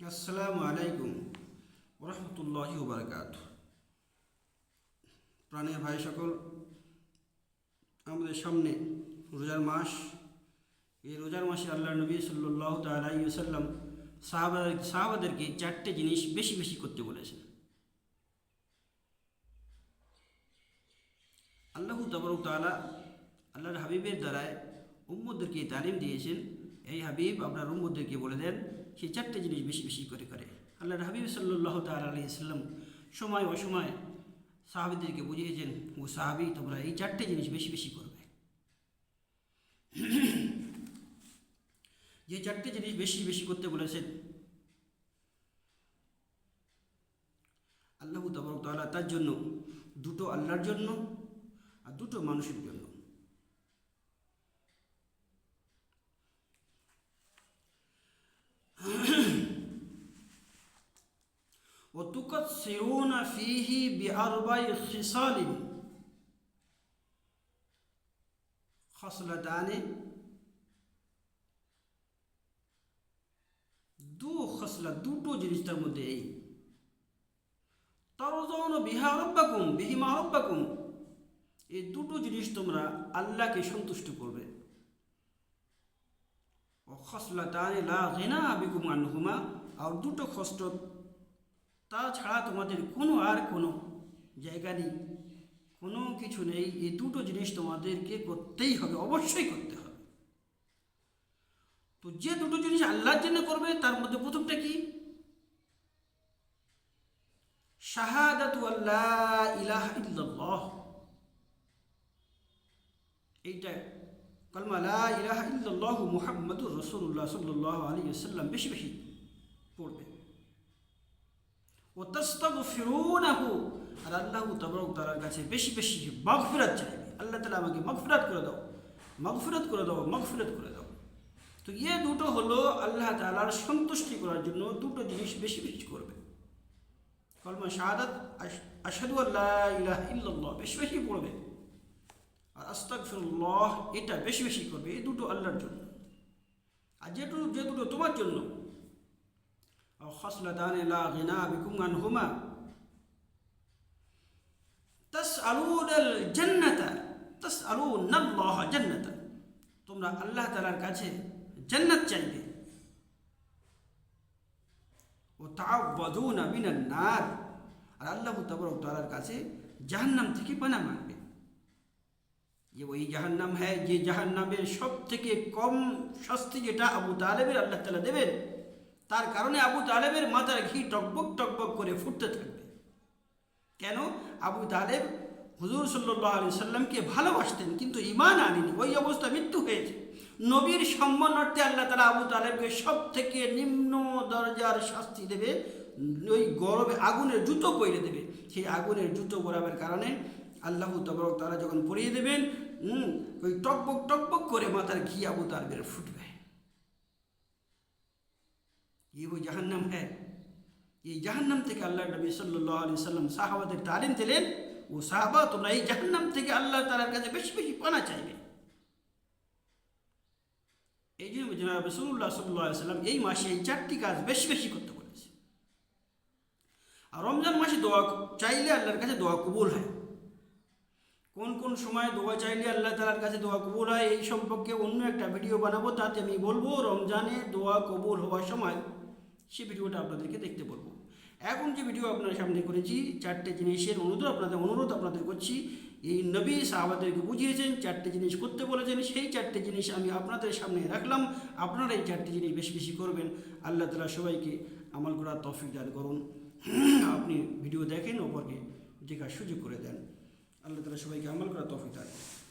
আসসালামু আলাইকুম রহমতুল্লাহ বারকাত প্রাণের ভাই সকল, আমাদের সামনে রোজার মাস। এই রোজার মাসে আল্লাহ নবী সাল্লাহ তালাইসাল্লাম সাহাবা সাহাবাদেরকে চারটে জিনিস বেশি বেশি করতে বলেছেন। আল্লাহ তবরক তালা আল্লাহর হাবিবের দ্বারায় উম্মদদেরকে তালিম দিয়েছেন। এই হাবিব আপনার উম্মদদেরকে বলে দেন সেই চারটে জিনিস বেশি বেশি করে করে। আল্লাহ হাবিব সাল্লাহ তালা আলহিসাল্লাম সময় অসময় সাহাবিদেরকে বুঝিয়েছেন, ও সাহাবি, তোমরা এই চারটে জিনিস বেশি বেশি করবে। যে চারটে জিনিস বেশি বেশি করতে বলেছেন, আল্লাহ তবরক তালা তার জন্য, দুটো আল্লাহর জন্য আর দুটো মানুষের জন্য। وتقصرون فيه بأربع خصال خصلتان দু খসলা দুটো জিনিস তার মধ্যে এই তারজন বিহা রব্বাকুম বিহিমা রব্বাকুম এই দুটো জিনিস তোমরা আল্লাহকে সন্তুষ্ট করবে ও খসলা তানে লা ঘেনা বিকুম আনহুমা আর দুটো খসট তাছাড়া তোমাদের কোনো আর কোনো জায়গা নেই। কোনো কিছু নেই। এই দুটো জিনিস তোমাদেরকে করতেই হবে, অবশ্যই করতে হবে। তো যে দুটো জিনিস আল্লাহর জন্য করবে, তার মধ্যে প্রথমটা কি? শাহাদাতু আল্লাহ ইলাহা ইল্লাল্লাহ। এইটা কলমা লা ইলাহা ইল্লাল্লাহু মুহাম্মাদুর রাসূলুল্লাহ সাল্লাল্লাহু আলাইহি ওয়াসাল্লাম বেশি বেশি পড়বে। ও তাস্তাগফিরুনাহু আর আল্লাহ তাবারক তাআলার কাছে বেশি বেশি মাগফিরাত চাইবে। আল্লাহ তাআলা আমাকে মাগফিরাত করে দাও। মাগফিরাত করে দাও, মাগফিরাত করে দাও। তো ইয়ে দুটো হলো আল্লাহ তাআলার সন্তুষ্টি করার জন্য দুটো জিনিস বেশি বেশি করবে। কলমা শাহাদাত আশহাদু আল্লাহ ইলাহা ইল্লাল্লাহ বেশি বেশি পড়বে। আর আস্তাগফিরুল্লাহ এটা বেশি বেশি করবে, এই দুটো আল্লাহর জন্য। আর যে যে দুটো তোমার জন্য। خصلتان لا غنى بكم عنهما تسألون الجنة تسألون الله جنة তোমরা আল্লাহ তালার কাছে জান্নাত চাইবে ও তাওয়াদুনা মিনান নার আর আল্লাহ তাবারক তাআলার কাছে জাহান্নাম থেকে পানা মানবে যে ওই জাহান্নাম হ্যাঁ যে জাহান্নামের সব থেকে কম শাস্তি যেটা আবু তালেবের আল্লাহ তালা দেবেন তার কারণে আবু তালেবের মাথার ঘি টকবক টকবক করে ফুটতে থাকবে। কেন? আবু তালেব হুজুর সাল্লাহ আলি সাল্লামকে ভালোবাসতেন, কিন্তু ইমান আনেনি। ওই অবস্থা মৃত্যু হয়েছে। নবীর সম্মানার্থে আল্লাহ তালা আবু তালেবকে সব থেকে নিম্ন দরজার শাস্তি দেবে। ওই গরমে আগুনের জুতো পরিয়ে দেবে। সেই আগুনের জুতো পরাবের কারণে আল্লাহ তবরক তারা যখন পরিয়ে দেবেন ওই টকবক টকবক করে মাথার ঘি আবু তালেবের ফুটবে। ये वो जहन्नम है ये जहन्नम থেকে আল্লাহ নবী সাল্লাল্লাহু আলাইহি সাল্লাম সাহাবাদের তালিম দিলেন ও সাহাবা তোমরা এই জাহান্নাম থেকে আল্লাহ তাআলার কাছে বেশি বেশি পানা চাইবে এই জন্য জনাব রাসূলুল্লাহ সাল্লাল্লাহু আলাইহি সাল্লাম এই মাসে এই চারটি কাজ বেশি বেশি করতে বলেছে আর রমজান মাসে দোয়া চাইলে আল্লাহর কাছে দোয়া কবুল হয় কোন কোন সময় দোয়া চাইলে আল্লাহ তালার কাছে দোয়া কবুল হয় এই সম্পর্কে অন্য একটা ভিডিও বানাবো তাতে আমি বলবো রমজানে দোয়া কবুল হওয়ার সময় সে ভিডিওটা আপনাদেরকে দেখতে বলব। এখন যে ভিডিও আপনার সামনে করেছি, চারটে জিনিসের অনুরোধ, আপনাদের অনুরোধ আপনাদের করছি। এই নবী সাহাবাদেরকে বুঝিয়েছেন, চারটে জিনিস করতে বলেছেন, সেই চারটে জিনিস আমি আপনাদের সামনে রাখলাম। আপনারা এই চারটে জিনিস বেশি বেশি করবেন। আল্লাহ তালা সবাইকে আমল করার তফিক দান করুন। আপনি ভিডিও দেখেন অপরকে দেখার সুযোগ করে দেন। আল্লাহ তালা সবাইকে আমল করার তফিক দান করুন।